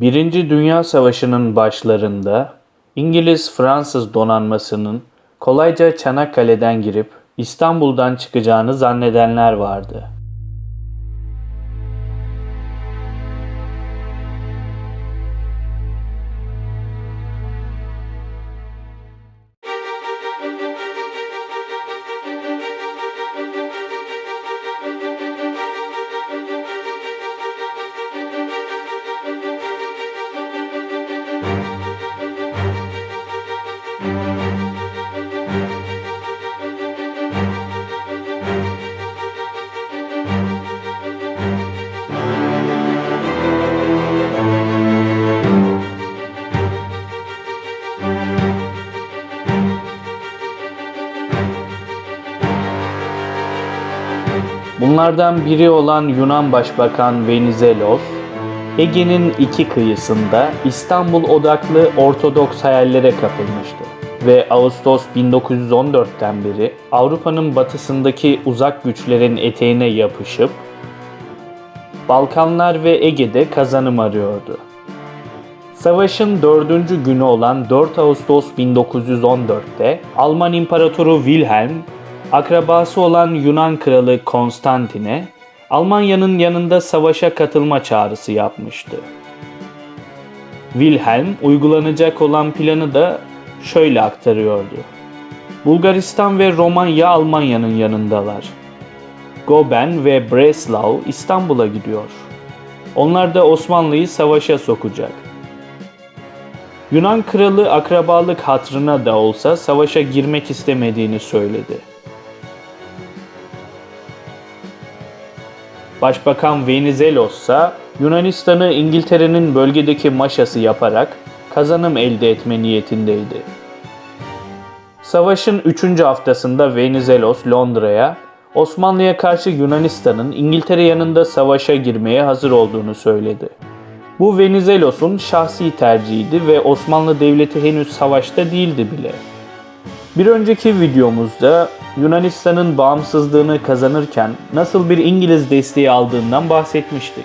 Birinci Dünya Savaşı'nın başlarında İngiliz-Fransız donanmasının kolayca Çanakkale'den girip İstanbul'dan çıkacağını zannedenler vardı. Bunlardan biri olan Yunan Başbakan Venizelos, Ege'nin iki kıyısında İstanbul odaklı Ortodoks hayallere kapılmıştı ve Ağustos 1914'ten beri Avrupa'nın batısındaki uzak güçlerin eteğine yapışıp Balkanlar ve Ege'de kazanım arıyordu. Savaşın dördüncü günü olan 4 Ağustos 1914'te Alman İmparatoru Wilhelm, akrabası olan Yunan Kralı Konstantine, Almanya'nın yanında savaşa katılma çağrısı yapmıştı. Wilhelm uygulanacak olan planı da şöyle aktarıyordu. Bulgaristan ve Romanya Almanya'nın yanındalar. Goben ve Breslau İstanbul'a gidiyor. Onlar da Osmanlı'yı savaşa sokacak. Yunan kralı akrabalık hatrına da olsa savaşa girmek istemediğini söyledi. Başbakan Venizelos ise Yunanistan'ı İngiltere'nin bölgedeki maşası yaparak kazanım elde etme niyetindeydi. Savaşın 3. haftasında Venizelos Londra'ya Osmanlı'ya karşı Yunanistan'ın İngiltere yanında savaşa girmeye hazır olduğunu söyledi. Bu Venizelos'un şahsi tercihiydi ve Osmanlı Devleti henüz savaşta değildi bile. Bir önceki videomuzda Yunanistan'ın bağımsızlığını kazanırken nasıl bir İngiliz desteği aldığından bahsetmiştik.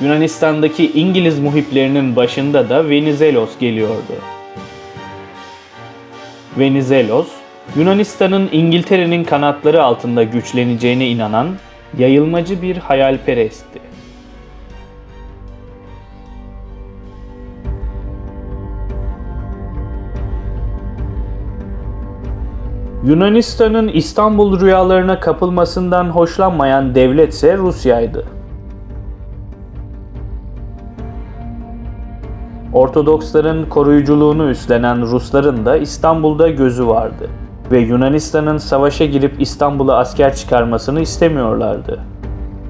Yunanistan'daki İngiliz muhiplerinin başında da Venizelos geliyordu. Venizelos, Yunanistan'ın İngiltere'nin kanatları altında güçleneceğine inanan yayılmacı bir hayalperestti. Yunanistan'ın İstanbul rüyalarına kapılmasından hoşlanmayan devletse Rusya'ydı. Ortodoksların koruyuculuğunu üstlenen Rusların da İstanbul'da gözü vardı ve Yunanistan'ın savaşa girip İstanbul'a asker çıkarmasını istemiyorlardı.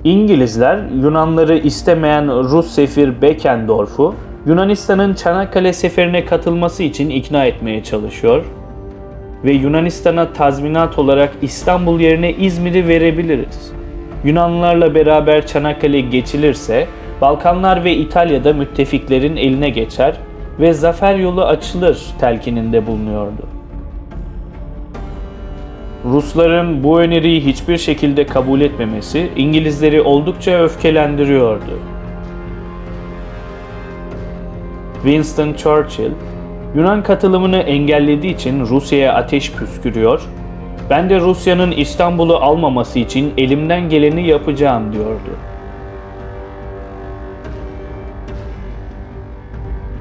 İngilizler Yunanları istemeyen Rus sefir Beckendorf'u Yunanistan'ın Çanakkale seferine katılması için ikna etmeye çalışıyor ve Yunanistan'a tazminat olarak İstanbul yerine İzmir'i verebiliriz. Yunanlılarla beraber Çanakkale geçilirse Balkanlar ve İtalya'da müttefiklerin eline geçer ve zafer yolu açılır telkininde bulunuyordu. Rusların bu öneriyi hiçbir şekilde kabul etmemesi İngilizleri oldukça öfkelendiriyordu. Winston Churchill, Yunan katılımını engellediği için Rusya'ya ateş püskürüyor, ben de Rusya'nın İstanbul'u almaması için elimden geleni yapacağım diyordu.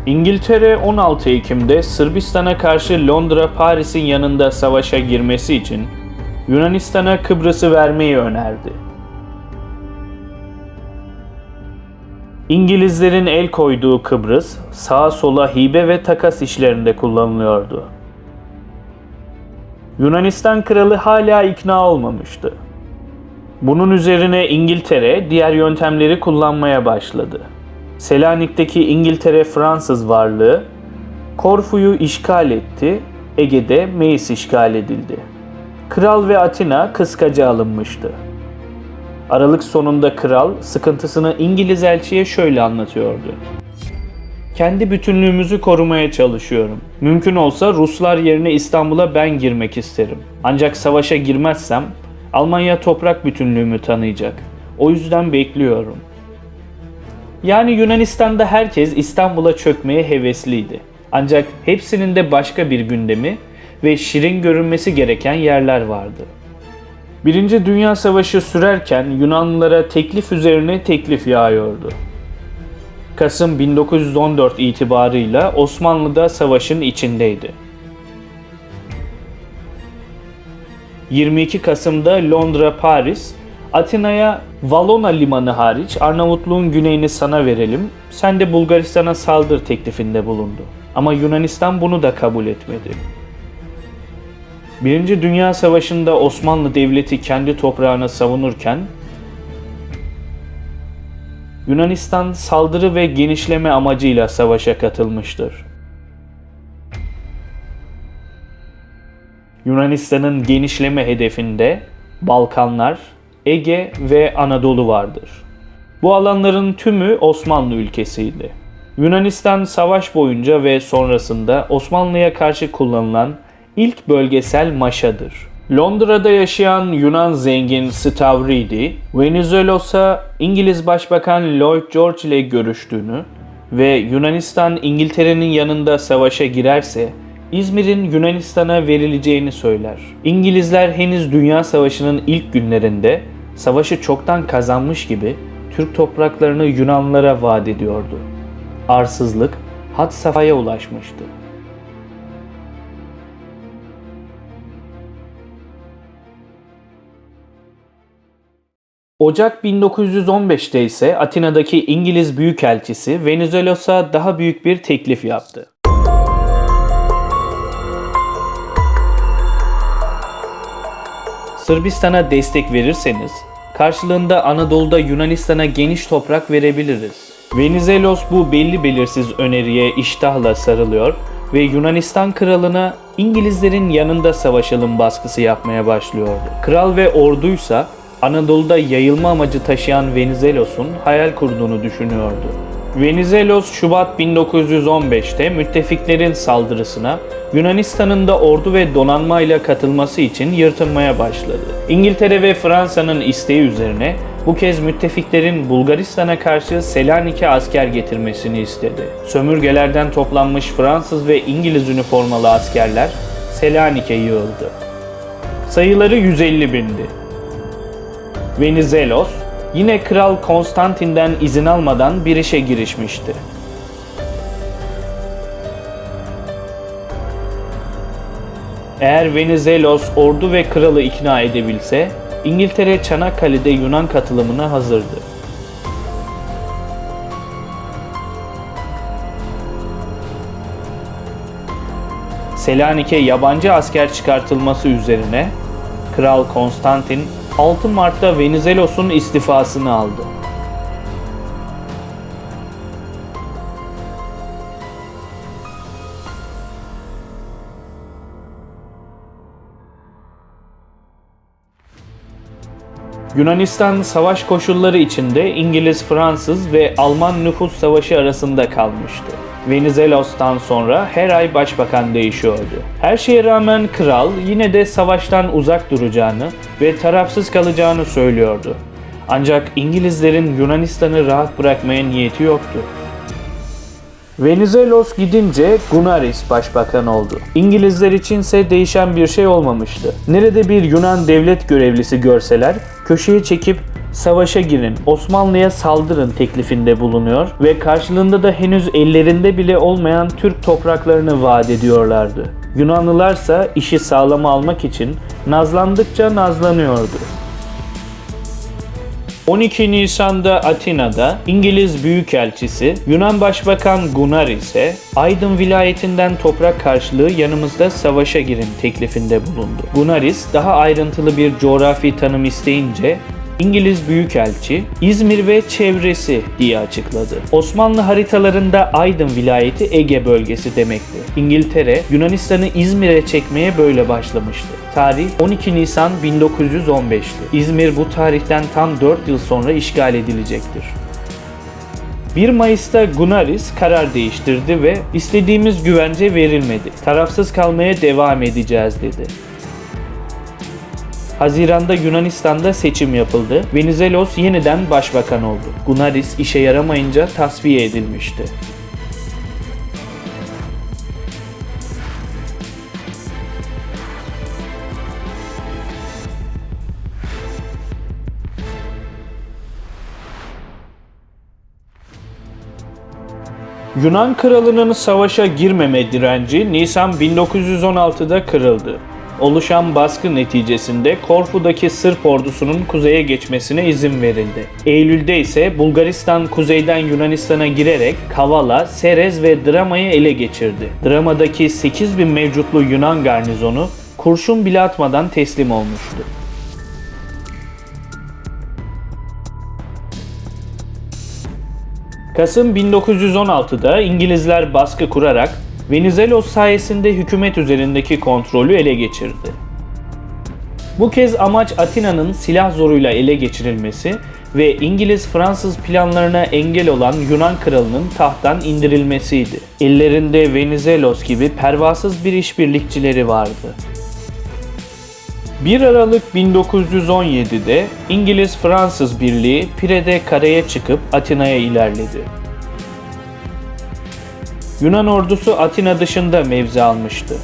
İngiltere 16 Ekim'de Sırbistan'a karşı Londra Paris'in yanında savaşa girmesi için Yunanistan'a Kıbrıs'ı vermeyi önerdi. İngilizlerin el koyduğu Kıbrıs sağa sola hibe ve takas işlerinde kullanılıyordu. Yunanistan kralı hala ikna olmamıştı. Bunun üzerine İngiltere diğer yöntemleri kullanmaya başladı. Selanik'teki İngiltere-Fransız varlığı Korfu'yu işgal etti, Ege'de Meis işgal edildi. Kral ve Atina kıskaca alınmıştı. Aralık sonunda kral sıkıntısını İngiliz elçiye şöyle anlatıyordu. Kendi bütünlüğümüzü korumaya çalışıyorum. Mümkün olsa Ruslar yerine İstanbul'a ben girmek isterim. Ancak savaşa girmezsem Almanya toprak bütünlüğümü tanıyacak. O yüzden bekliyorum. Yani Yunanistan'da herkes İstanbul'a çökmeye hevesliydi. Ancak hepsinin de başka bir gündemi ve şirin görünmesi gereken yerler vardı. Birinci Dünya Savaşı sürerken Yunanlılara teklif üzerine teklif yağıyordu. Kasım 1914 itibarıyla Osmanlı da savaşın içindeydi. 22 Kasım'da Londra, Paris, Atina'ya Valona limanı hariç Arnavutluğun güneyini sana verelim, sen de Bulgaristan'a saldır teklifinde bulundu. Ama Yunanistan bunu da kabul etmedi. Birinci Dünya Savaşı'nda Osmanlı Devleti kendi toprağını savunurken Yunanistan saldırı ve genişleme amacıyla savaşa katılmıştır. Yunanistan'ın genişleme hedefinde Balkanlar, Ege ve Anadolu vardır. Bu alanların tümü Osmanlı ülkesiydi. Yunanistan savaş boyunca ve sonrasında Osmanlı'ya karşı kullanılan ilk bölgesel maşadır. Londra'da yaşayan Yunan zengin Stavridi, Venizelos'a İngiliz Başbakan Lloyd George ile görüştüğünü ve Yunanistan İngiltere'nin yanında savaşa girerse İzmir'in Yunanistan'a verileceğini söyler. İngilizler henüz Dünya Savaşı'nın ilk günlerinde savaşı çoktan kazanmış gibi Türk topraklarını Yunanlılara vaat ediyordu. Arsızlık had safhaya ulaşmıştı. Ocak 1915'te ise Atina'daki İngiliz Büyükelçisi Venizelos'a daha büyük bir teklif yaptı. Sırbistan'a destek verirseniz karşılığında Anadolu'da Yunanistan'a geniş toprak verebiliriz. Venizelos bu belli belirsiz öneriye iştahla sarılıyor ve Yunanistan kralına İngilizlerin yanında savaşalım baskısı yapmaya başlıyordu. Kral ve orduysa Anadolu'da yayılma amacı taşıyan Venizelos'un hayal kurduğunu düşünüyordu. Venizelos Şubat 1915'te müttefiklerin saldırısına Yunanistan'ın da ordu ve donanmayla katılması için yırtınmaya başladı. İngiltere ve Fransa'nın isteği üzerine bu kez müttefiklerin Bulgaristan'a karşı Selanik'e asker getirmesini istedi. Sömürgelerden toplanmış Fransız ve İngiliz üniformalı askerler Selanik'e yığıldı. Sayıları 150 bindi. Venizelos yine Kral Konstantin'den izin almadan bir işe girişmişti. Eğer Venizelos ordu ve kralı ikna edebilse, İngiltere Çanakkale'de Yunan katılımına hazırdı. Selanik'e yabancı asker çıkartılması üzerine Kral Konstantin 6 Mart'ta Venizelos'un istifasını aldı. Yunanistan savaş koşulları içinde İngiliz, Fransız ve Alman nüfus savaşı arasında kalmıştı. Venizelos'tan sonra her ay başbakan değişiyordu. Her şeye rağmen kral yine de savaştan uzak duracağını ve tarafsız kalacağını söylüyordu. Ancak İngilizlerin Yunanistan'ı rahat bırakmaya niyeti yoktu. Venizelos gidince Gunaris başbakan oldu. İngilizler içinse değişen bir şey olmamıştı. Nerede bir Yunan devlet görevlisi görseler köşeye çekip savaşa girin, Osmanlı'ya saldırın teklifinde bulunuyor ve karşılığında da henüz ellerinde bile olmayan Türk topraklarını vaat ediyorlardı. Yunanlılarsa işi sağlama almak için nazlandıkça nazlanıyordu. 12 Nisan'da Atina'da İngiliz Büyükelçisi Yunan Başbakan Gunnar ise Aydın vilayetinden toprak karşılığı yanımızda savaşa girin teklifinde bulundu. Gunaris daha ayrıntılı bir coğrafi tanım isteyince İngiliz Büyükelçi İzmir ve çevresi diye açıkladı. Osmanlı haritalarında Aydın vilayeti Ege bölgesi demekti. İngiltere Yunanistan'ı İzmir'e çekmeye böyle başlamıştı. Tarih 12 Nisan 1915'ti. İzmir bu tarihten tam 4 yıl sonra işgal edilecektir. 1 Mayıs'ta Gunaris karar değiştirdi ve istediğimiz güvence verilmedi. Tarafsız kalmaya devam edeceğiz dedi. Haziranda Yunanistan'da seçim yapıldı. Venizelos yeniden başbakan oldu. Gunaris işe yaramayınca tasfiye edilmişti. Yunan kralının savaşa girmeme direnci Nisan 1916'da kırıldı. Oluşan baskı neticesinde Korfu'daki Sırp ordusunun kuzeye geçmesine izin verildi. Eylül'de ise Bulgaristan kuzeyden Yunanistan'a girerek Kavala, Serez ve Drama'yı ele geçirdi. Drama'daki 8000 mevcutlu Yunan garnizonu kurşun bile atmadan teslim olmuştu. Kasım 1916'da İngilizler baskı kurarak Venizelos sayesinde hükümet üzerindeki kontrolü ele geçirdi. Bu kez amaç Atina'nın silah zoruyla ele geçirilmesi ve İngiliz-Fransız planlarına engel olan Yunan kralının tahttan indirilmesiydi. Ellerinde Venizelos gibi pervasız bir işbirlikçileri vardı. 1 Aralık 1917'de İngiliz-Fransız birliği Pire'de karaya çıkıp Atina'ya ilerledi. Yunan ordusu Atina dışında mevzi almıştı.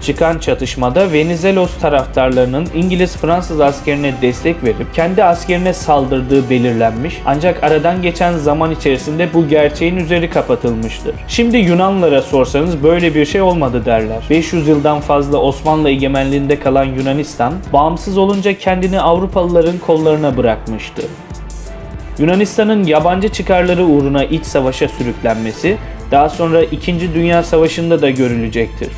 Çıkan çatışmada Venizelos taraftarlarının İngiliz-Fransız askerine destek verip kendi askerine saldırdığı belirlenmiş ancak aradan geçen zaman içerisinde bu gerçeğin üzeri kapatılmıştır. Şimdi Yunanlara sorsanız böyle bir şey olmadı derler. 500 yıldan fazla Osmanlı egemenliğinde kalan Yunanistan bağımsız olunca kendini Avrupalıların kollarına bırakmıştı. Yunanistan'ın yabancı çıkarları uğruna iç savaşa sürüklenmesi daha sonra 2. Dünya Savaşı'nda da görülecektir.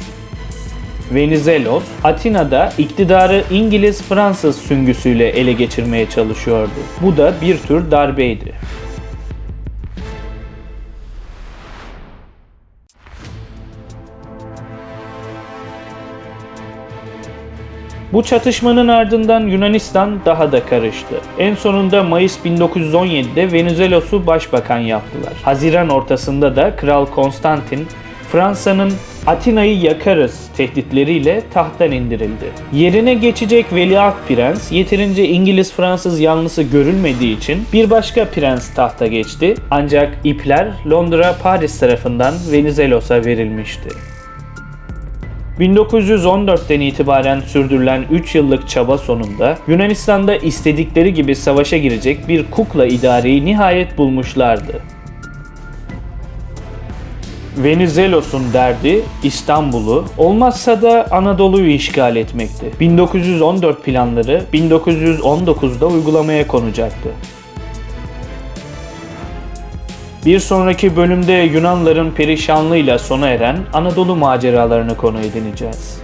Venizelos, Atina'da iktidarı İngiliz-Fransız süngüsüyle ele geçirmeye çalışıyordu. Bu da bir tür darbeydi. Bu çatışmanın ardından Yunanistan daha da karıştı. En sonunda Mayıs 1917'de Venizelos'u başbakan yaptılar. Haziran ortasında da Kral Konstantin Fransa'nın Atina'yı yakarız tehditleriyle tahttan indirildi. Yerine geçecek veliaht prens yeterince İngiliz-Fransız yanlısı görülmediği için bir başka prens tahta geçti ancak ipler Londra-Paris tarafından Venizelos'a verilmişti. 1914'ten itibaren sürdürülen 3 yıllık çaba sonunda Yunanistan'da istedikleri gibi savaşa girecek bir kukla idareyi nihayet bulmuşlardı. Venizelos'un derdi İstanbul'u, olmazsa da Anadolu'yu işgal etmekti. 1914 planları 1919'da uygulamaya konacaktı. Bir sonraki bölümde Yunanların perişanlığıyla sona eren Anadolu maceralarını konu edineceğiz.